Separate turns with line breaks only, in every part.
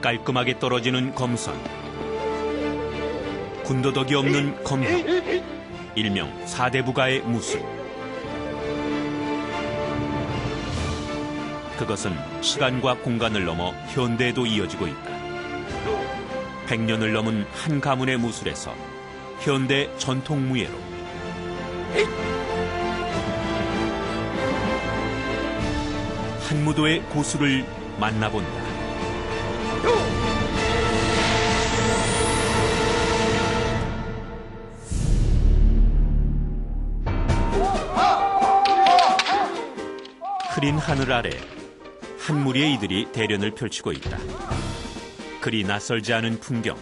깔끔하게 떨어지는 검선. 군더더기 없는 검형. 일명 사대부가의 무술. 그것은 시간과 공간을 넘어 현대에도 이어지고 있다. 100년을 넘은 한 가문의 무술에서 현대 전통 무예로 한 무도의 고수를 만나본다. 흐린 하늘 아래 한 무리의 이들이 대련을 펼치고 있다. 그리 낯설지 않은 풍경.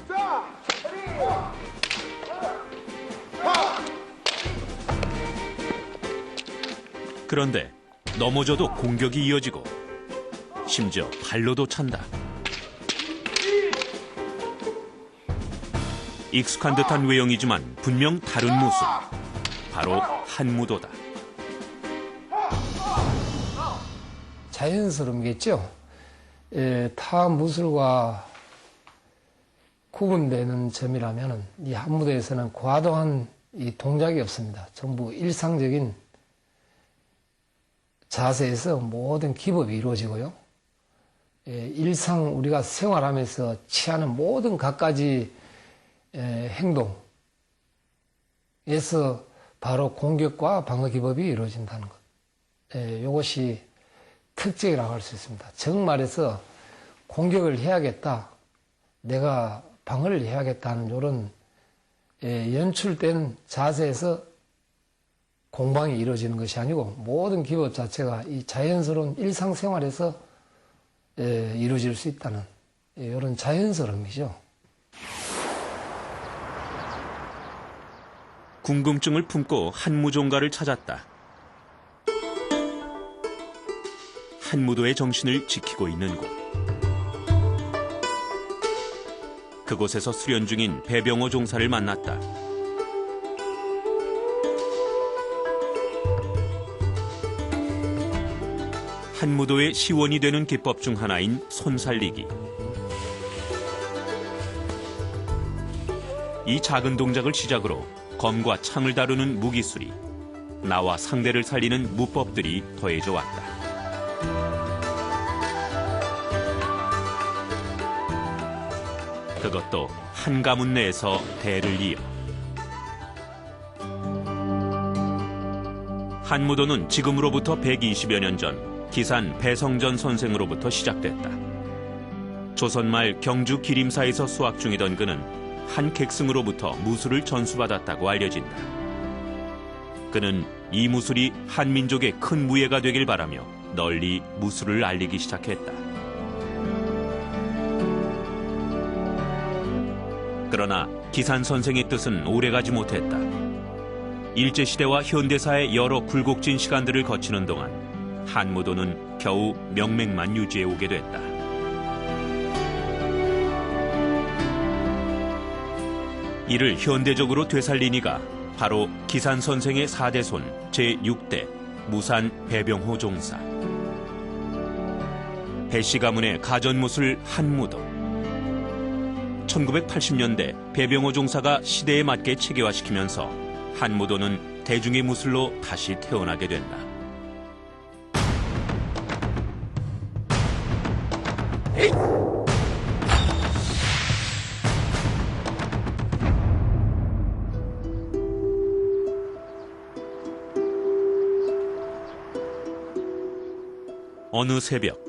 그런데 넘어져도 공격이 이어지고 심지어 발로도 찬다. 익숙한 듯한 외형이지만 분명 다른 모습. 바로 한무도다.
자연스럽겠죠. 예, 타 무술과 구분되는 점이라면 이 한무대에서는 과도한 이 동작이 없습니다. 전부 일상적인 자세에서 모든 기법이 이루어지고요. 예, 일상 우리가 생활하면서 취하는 모든 갖가지 예, 행동에서 바로 공격과 방어 기법이 이루어진다는 것. 예, 이것이 특징이라고 할 수 있습니다. 정말에서 공격을 해야겠다. 내가 방어를 해야겠다는 이런 예, 연출된 자세에서 공방이 이루어지는 것이 아니고 모든 기법 자체가 이 자연스러운 일상생활에서 예, 이루어질 수 있다는 이런 자연스러움이죠.
궁금증을 품고 한무종가를 찾았다. 한무도의 정신을 지키고 있는 곳. 그곳에서 수련 중인 배병호 종사를 만났다. 한무도의 시원이 되는 기법 중 하나인 손살리기. 이 작은 동작을 시작으로 검과 창을 다루는 무기술이 나와 상대를 살리는 무법들이 더해져 왔다. 그것도 한 가문 내에서 대를 이어. 한무도는 지금으로부터 120여 년 전 기산 배성전 선생으로부터 시작됐다. 조선말 경주 기림사에서 수학 중이던 그는 한 객승으로부터 무술을 전수받았다고 알려진다. 그는 이 무술이 한민족의 큰 무예가 되길 바라며 널리 무술을 알리기 시작했다. 그러나 기산 선생의 뜻은 오래가지 못했다. 일제시대와 현대사의 여러 굴곡진 시간들을 거치는 동안 한무도는 겨우 명맥만 유지해 오게 됐다. 이를 현대적으로 되살리니가 바로 기산 선생의 4대손 제6대 무산 배병호 종사. 배씨 가문의 가전무술 한무도. 1980년대 배병호 종사가 시대에 맞게 체계화시키면서 한무도는 대중의 무술로 다시 태어나게 된다. 어느 새벽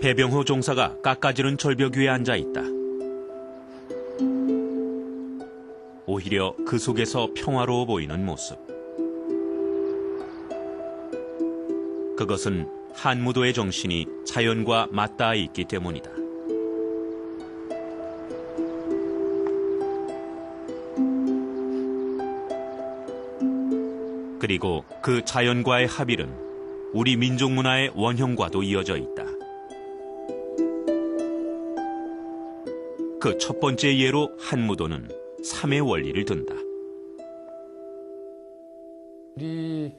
배병호 종사가 깎아지는 절벽 위에 앉아 있다. 오히려 그 속에서 평화로워 보이는 모습. 그것은 한무도의 정신이 자연과 맞닿아 있기 때문이다. 그리고 그 자연과의 합일은 우리 민족 문화의 원형과도 이어져 있다. 그 첫 번째 예로 한무도는 삼의 원리를 든다.
우리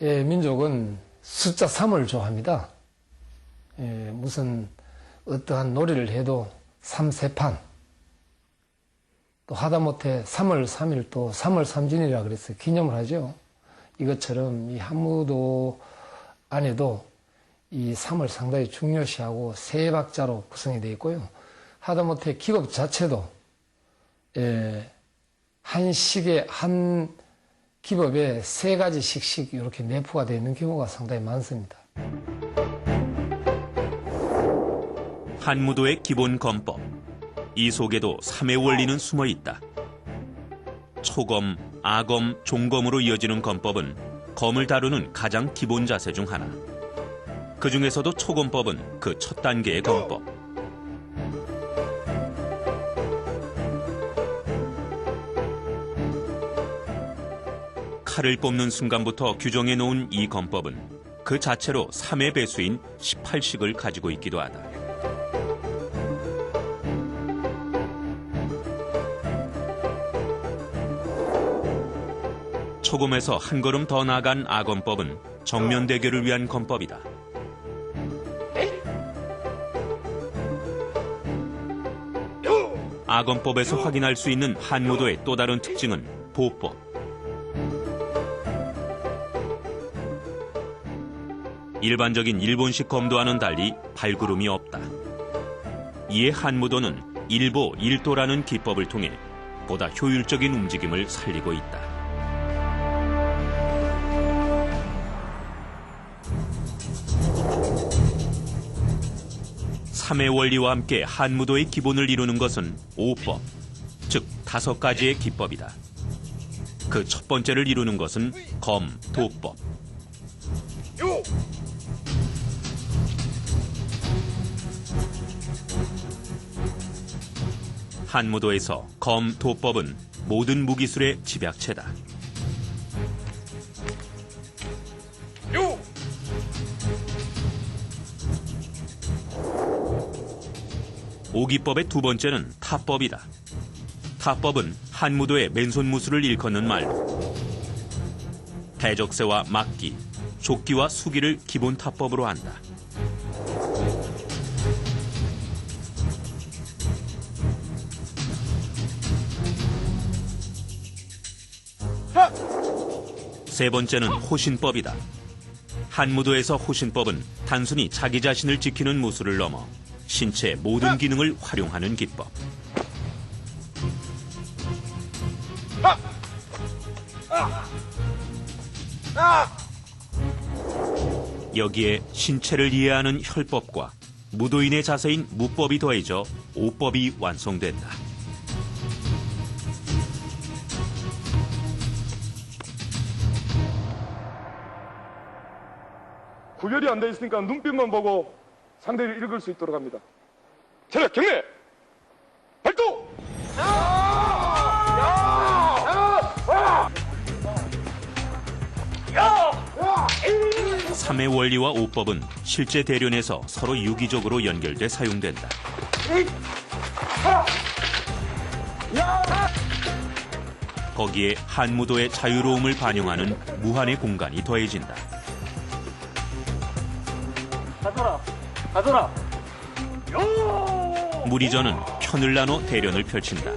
의 민족은 숫자 3을 좋아합니다. 예, 무슨 어떠한 놀이를 해도 삼세판 또 하다못해 3월 3일 또 3월 3진이라 그래서 기념을 하죠. 이것처럼 이 한무도 안에도 이 3을 상당히 중요시하고 세 박자로 구성이 되어 있고요. 하다못해 기법 자체도 예, 한 식에 한 기법에 세 가지씩씩 이렇게 내포가 되어 있는 경우가 상당히 많습니다.
한무도의 기본 검법. 이 속에도 삼의 원리는 숨어 있다. 초검, 아검, 종검으로 이어지는 검법은 검을 다루는 가장 기본 자세 중 하나. 그 중에서도 초검법은 그 첫 단계의 검법. 칼을 뽑는 순간부터 규정해 놓은 이 검법은 그 자체로 3의 배수인 18식을 가지고 있기도 하다. 초검에서 한 걸음 더 나간 아검법은 정면 대결을 위한 검법이다. 아검법에서 확인할 수 있는 한무도의 또 다른 특징은 보법. 일반적인 일본식 검도와는 달리 발구름이 없다. 이에 한무도는 일보 일도라는 기법을 통해 보다 효율적인 움직임을 살리고 있다. 삼의 원리와 함께 한무도의 기본을 이루는 것은 오법, 즉 다섯 가지의 기법이다. 그 첫 번째를 이루는 것은 검, 도법. 한무도에서 검, 도법은 모든 무기술의 집약체다. 오기법의 두 번째는 타법이다. 타법은 한무도의 맨손 무술을 일컫는 말로 대적세와 막기, 족기와 수기를 기본 타법으로 한다. 세 번째는 호신법이다. 한무도에서 호신법은 단순히 자기 자신을 지키는 무술을 넘어 신체의 모든 기능을 활용하는 기법. 여기에 신체를 이해하는 혈법과 무도인의 자세인 무법이 더해져 오법이 완성된다.
구별이 안 돼 있으니까 눈빛만 보고 상대를 읽을 수 있도록 합니다. 체력 경례! 발동!
삼의 원리와 오법은 실제 대련에서 서로 유기적으로 연결돼 사용된다. 거기에 한무도의 자유로움을 반영하는 무한의 공간이 더해진다.
가져라! 가져라!
무리전은 편을 나눠 대련을 펼친다.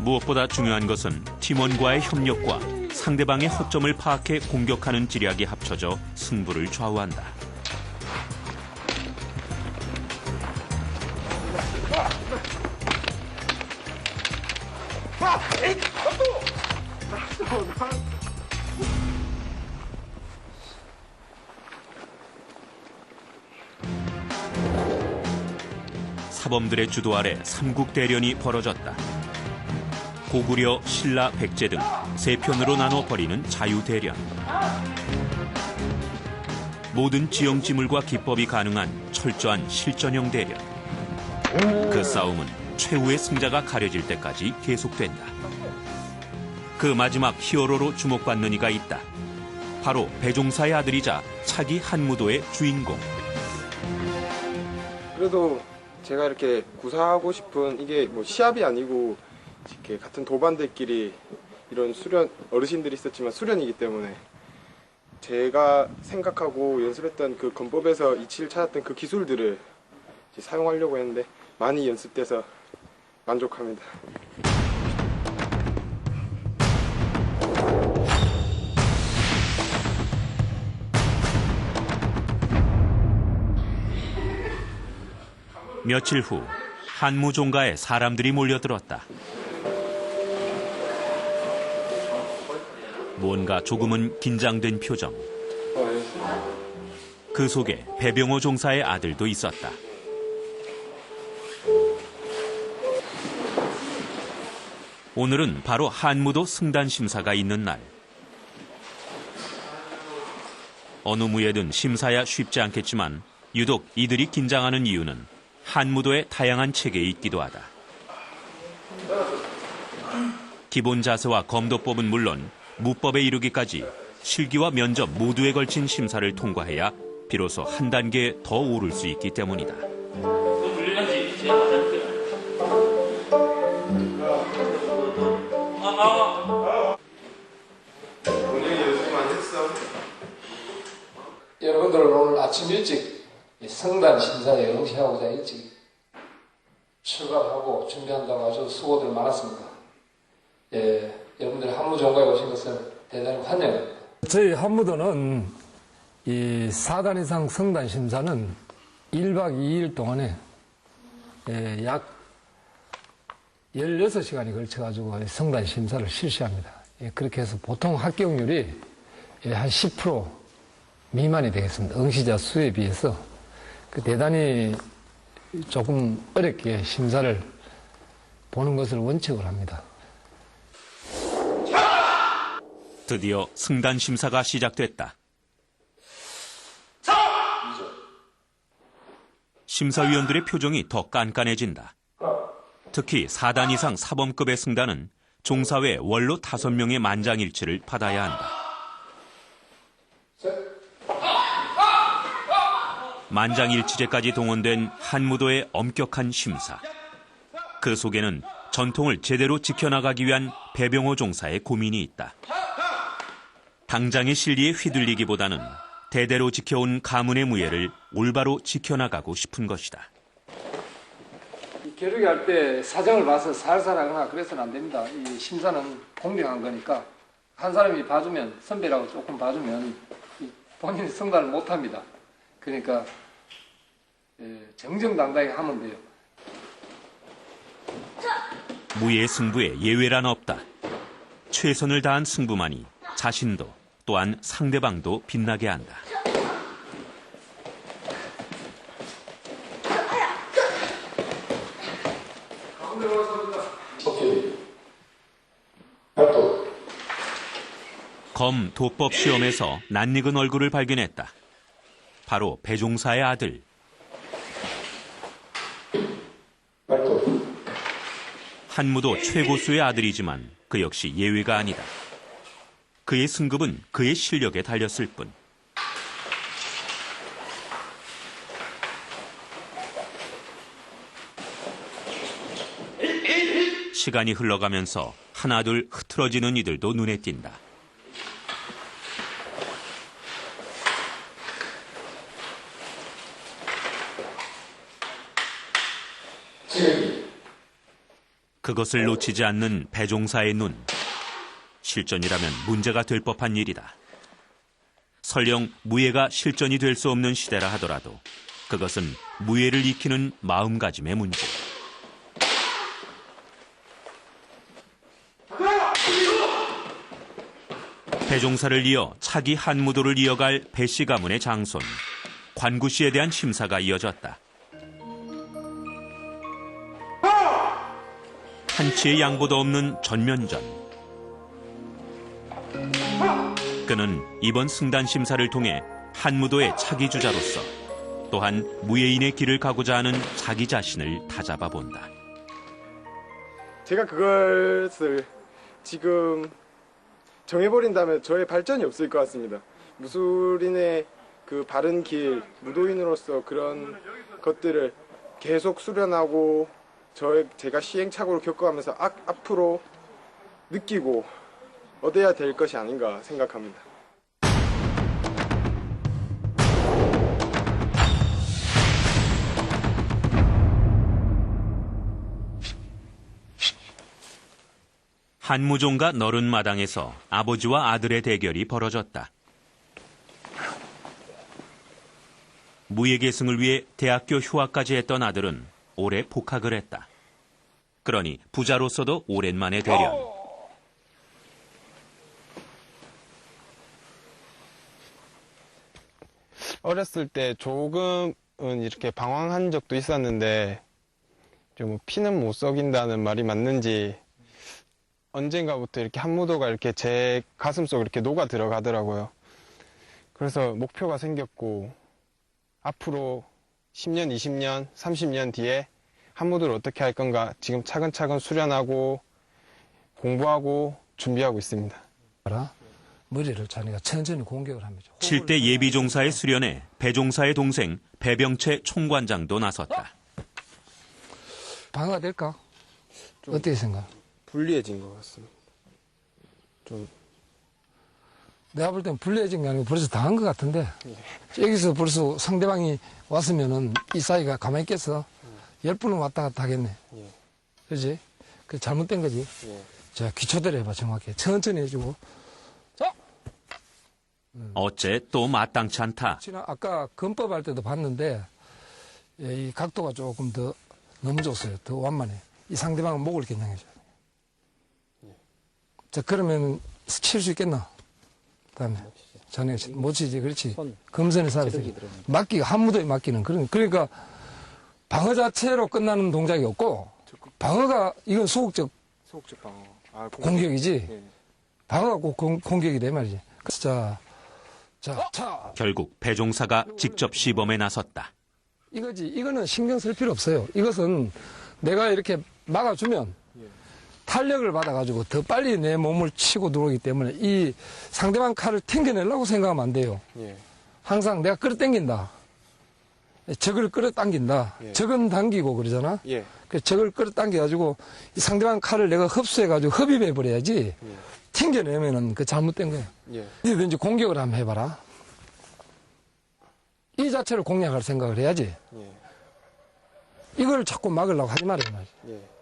무엇보다 중요한 것은 팀원과의 협력과 상대방의 허점을 파악해 공격하는 지략이 합쳐져 승부를 좌우한다. 사범들의 주도 아래 삼국 대련이 벌어졌다. 고구려, 신라, 백제 등 세 편으로 나눠 벌이는 자유 대련. 모든 지형 지물과 기법이 가능한 철저한 실전형 대련. 그 싸움은 최후의 승자가 가려질 때까지 계속된다. 그 마지막 히어로로 주목받는 이가 있다. 바로 배종사의 아들이자 차기 한무도의 주인공.
그래도 제가 이렇게 구사하고 싶은 이게 뭐 시합이 아니고 이렇게 같은 도반들끼리 이런 수련 어르신들이 있었지만 수련이기 때문에 제가 생각하고 연습했던 그 건법에서 이치를 찾았던 그 기술들을 사용하려고 했는데 많이 연습돼서 만족합니다.
며칠 후 한무종가에 사람들이 몰려들었다. 뭔가 조금은 긴장된 표정. 그 속에 배병호 종사의 아들도 있었다. 오늘은 바로 한무도 승단 심사가 있는 날. 어느 무예든 심사야 쉽지 않겠지만 유독 이들이 긴장하는 이유는 한무도의 다양한 체계에 있기도 하다. 기본 자세와 검도법은 물론 무법에 이르기까지 실기와 면접 모두에 걸친 심사를 통과해야 비로소 한 단계 더 오를 수 있기 때문이다.
이
성단 심사에 응시하고자 일찍 출발하고 준비한다고 아주 수고들 많았습니다. 예, 여러분들 한무종가에 오신 것을 대단히 환영합니다. 저희 한무도는 이 4단 이상 성단 심사는 1박 2일 동안에 예, 약 16시간이 걸쳐가지고 성단 심사를 실시합니다. 예, 그렇게 해서 보통 합격률이 예, 한10% 미만이 되겠습니다. 응시자 수에 비해서 그 대단히 조금 어렵게 심사를 보는 것을 원칙으로 합니다.
드디어 승단 심사가 시작됐다. 심사위원들의 표정이 더 깐깐해진다. 특히 4단 이상 사범급의 승단은 종사외 원로 5명의 만장일치를 받아야 한다. 만장일치제까지 동원된 한무도의 엄격한 심사. 그 속에는 전통을 제대로 지켜나가기 위한 배병호 종사의 고민이 있다. 당장의 실리에 휘둘리기보다는 대대로 지켜온 가문의 무예를 올바로 지켜나가고 싶은 것이다.
겨루기 할 때 사정을 봐서 살살 하거나 그래서는 안 됩니다. 이 심사는 공정한 거니까 한 사람이 봐주면 선배라고 조금 봐주면 이 본인이 성단을 못 합니다. 그러니까 예, 정정당당히 하면 돼요.
무예 승부에 예외란 없다. 최선을 다한 승부만이 자신도 또한 상대방도 빛나게 한다. 검 도법 시험에서 낯익은 얼굴을 발견했다. 바로 배종사의 아들. 한무도 최고수의 아들이지만 그 역시 예외가 아니다. 그의 승급은 그의 실력에 달렸을 뿐. 시간이 흘러가면서 하나둘 흐트러지는 이들도 눈에 띈다. 그것을 놓치지 않는 배종사의 눈. 실전이라면 문제가 될 법한 일이다. 설령 무예가 실전이 될 수 없는 시대라 하더라도 그것은 무예를 익히는 마음가짐의 문제. 배종사를 이어 차기 한무도를 이어갈 배씨 가문의 장손 관구 씨에 대한 심사가 이어졌다. 한치의 양보도 없는 전면전. 그는 이번 승단 심사를 통해 한무도의 차기 주자로서 또한 무예인의 길을 가고자 하는 자기 자신을 다잡아 본다.
제가 그것을 지금 정해버린다면 저의 발전이 없을 것 같습니다. 무술인의 그 바른 길, 무도인으로서 그런 것들을 계속 수련하고 저 제가 시행착오를 겪어가면서 아, 앞으로 느끼고 얻어야 될 것이 아닌가 생각합니다.
한무종과 너른 마당에서 아버지와 아들의 대결이 벌어졌다. 무예계승을 위해 대학교 휴학까지 했던 아들은 올해 복학을 했다. 그러니 부자로서도 오랜만에 대련.
어렸을 때 조금은 이렇게 방황한 적도 있었는데 좀 피는 못 썩인다는 말이 맞는지 언젠가부터 이렇게 한무도가 이렇게 제 가슴 속 이렇게 녹아 들어가더라고요. 그래서 목표가 생겼고 앞으로 10년, 20년, 30년 뒤에 한무도를 어떻게 할 건가 지금 차근차근 수련하고 공부하고 준비하고 있습니다.
알아? 머리를 자네가 천천히 공격을 합니다.
7대 예비종사의 수련에 배종사의 동생 배병채 총관장도 나섰다.
방어가 될까? 어떻게 생각?
불리해진 것 같습니다. 좀
내가 볼 땐 불리해진 게 아니고 벌써 당한 것 같은데 여기서 벌써 상대방이 왔으면은 이 사이가 가만히 있겠어 열 분은 왔다 갔다 하겠네
예.
그지? 그 잘못된 거지
예.
자 기초대로 해봐 정확히 천천히 해주고 자
어째 또 마땅치 않다.
지난 아까 근법 할 때도 봤는데 예, 이 각도가 조금 더 너무 좋았어요 더 완만해 이 상대방은 목을 겨냥해줘야 돼. 자 그러면 칠 수 있겠나? 다음에 자네 못 치지 그렇지. 금선에 살아서 맞기가 한무도에 맞기는 그런 그러니까 방어 자체로 끝나는 동작이 없고 방어가 이건 소극적
소극적 방어. 아,
공격 이지.
예.
방어가 꼭 공, 공격이 돼 말이지. 자, 자, 자.
결국 배종사가 직접 시범에 나섰다.
이거지. 이거는 신경 쓸 필요 없어요. 이것은 내가 이렇게 막아주면 탄력을 받아가지고 더 빨리 내 몸을 치고 들어오기 때문에 이 상대방 칼을 튕겨내려고 생각하면 안 돼요
예.
항상 내가 끌어당긴다. 적을 끌어당긴다.
예.
적은 당기고 그러잖아.
예.
그 적을 끌어당겨가지고 이 상대방 칼을 내가 흡수해가지고 흡입해버려야지 튕겨내면은 그 잘못된 거야.
예.
어디든지 공격을 한번 해봐라. 이 자체를 공략할 생각을 해야지.
예.
이걸 자꾸 막으려고 하지 말아요. 말이야.
예.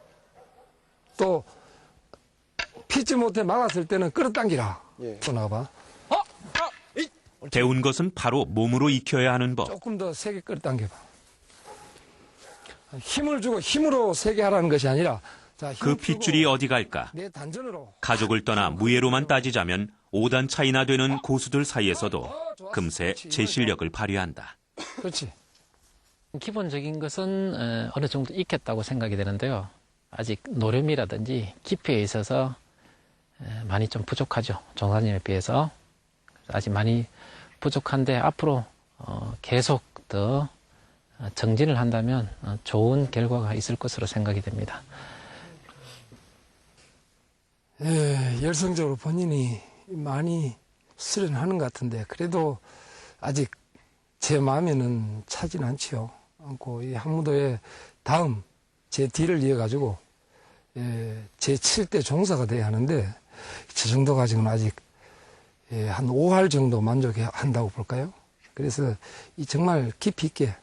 또 피지 못해 막았을 때는 끌어당기라.
예.
또 나와봐.
배운 것은 바로 몸으로 익혀야 하는 법.
조금 더 세게 끌어당겨봐. 힘을 주고 힘으로 세게 하라는 것이 아니라 자,
그 핏줄이 어디 갈까?
내 단전으로
가족을 떠나 무예로만 따지자면 5단 차이나 되는 고수들 사이에서도 금세 제 실력을 발휘한다.
그렇지.
기본적인 것은 어, 어느 정도 익혔다고 생각이 되는데요. 아직 노름이라든지 깊이에 있어서 에, 많이 좀 부족하죠. 종사님에 비해서 아직 많이 부족한데 앞으로 어, 계속 더 어, 정진을 한다면 어, 좋은 결과가 있을 것으로 생각이 됩니다.
예, 열성적으로 본인이 많이 수련하는 것 같은데 그래도 아직 제 마음에는 차진 않지요. 않고 이 한무도의 다음 제 뒤를 이어가지고 예, 제 7대 종사가 돼야 하는데 저 정도 가지고는 아직 예, 한 5할 정도 만족한다고 볼까요? 그래서 이 정말 깊이 있게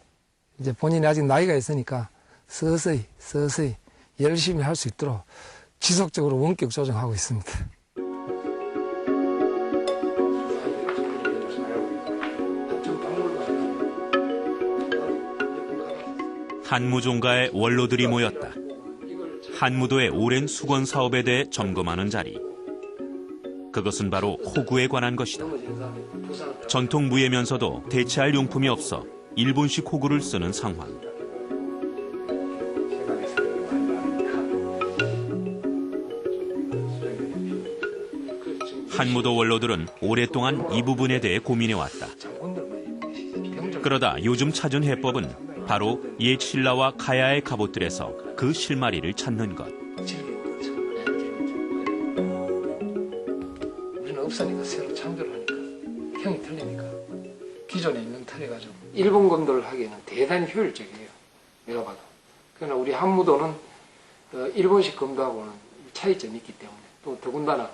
이제 본인이 아직 나이가 있으니까 서서히 서서히 열심히 할 수 있도록 지속적으로 원격 조정하고 있습니다.
한무종가의 원로들이 모였다. 한무도의 오랜 수건 사업에 대해 점검하는 자리. 그것은 바로 호구에 관한 것이다. 전통 무예면서도 대체할 용품이 없어 일본식 호구를 쓰는 상황. 한무도 원로들은 오랫동안 이 부분에 대해 고민해왔다. 그러다 요즘 찾은 해법은 바로 옛 신라와 가야의 갑옷들에서 그 실마리를 찾는 것.
우리는 없으니까 새로 창조를 하니까 형이 틀리니까 기존에 있는 틀에 가지고 일본 검도를 하기에는 대단히 효율적이에요. 내가 봐도. 그러나 우리 한무도는 어, 일본식 검도하고는 차이점이 있기 때문에 또 더군다나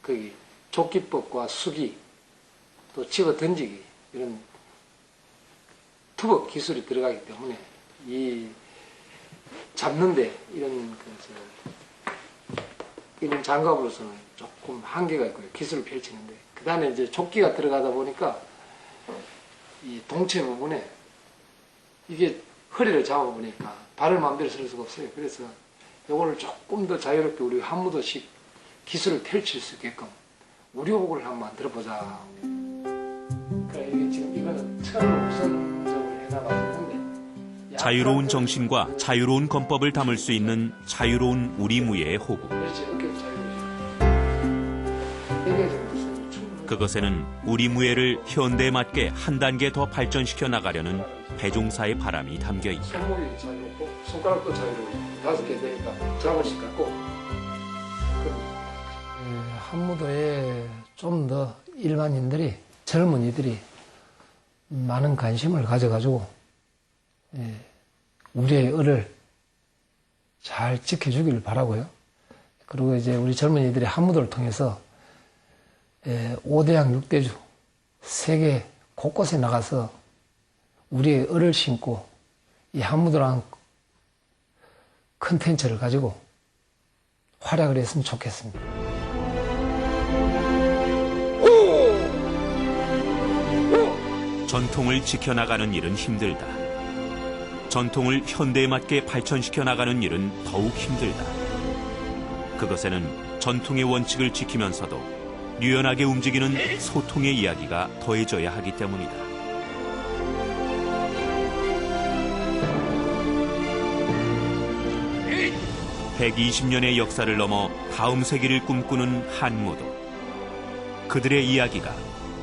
그 조끼법과 수기 또 집어 던지기 이런 투법 기술이 들어가기 때문에 이 잡는데 이런 그 저, 이런 장갑으로서는 조금 한계가 있고요. 기술을 펼치는데. 그 다음에 이제 조끼가 들어가다 보니까 이 동체 부분에 이게 허리를 잡아보니까 발을 마음대로 쓸 수가 없어요. 그래서 요거를 조금 더 자유롭게 우리 한 무도씩 기술을 펼칠 수 있게끔 우려곡을 한번 만들어 보자. 그러
자유로운 정신과 자유로운 건법을 담을 수 있는 자유로운 우리 무예의 호구. 그것에는 우리 무예를 현대에 맞게 한 단계 더 발전시켜 나가려는 배종사의 바람이 담겨 있다.
손가락도 자유로워 다섯 개 되니까 자본식 갖고 한무도에 좀 더 일반인들이 젊은이들이 많은 관심을 가져가지고 예, 우리의 을을 잘 지켜주길 바라고요. 그리고 이제 우리 젊은이들이 한무도를 통해서 예, 5대양 6대주 세계 곳곳에 나가서 우리의 을을 신고 이 한무도라는 컨텐츠를 가지고 활약을 했으면 좋겠습니다.
전통을 지켜나가는 일은 힘들다. 전통을 현대에 맞게 발전시켜 나가는 일은 더욱 힘들다. 그것에는 전통의 원칙을 지키면서도 유연하게 움직이는 소통의 이야기가 더해져야 하기 때문이다. 120년의 역사를 넘어 다음 세기를 꿈꾸는 한무도. 그들의 이야기가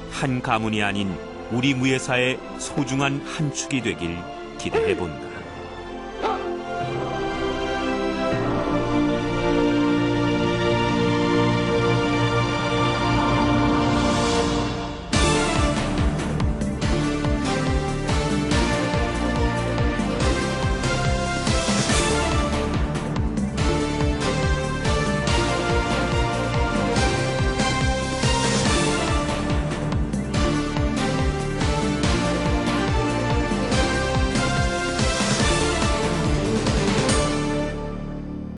한 가문이 아닌 우리 무예사의 소중한 한 축이 되길 기대해 본다.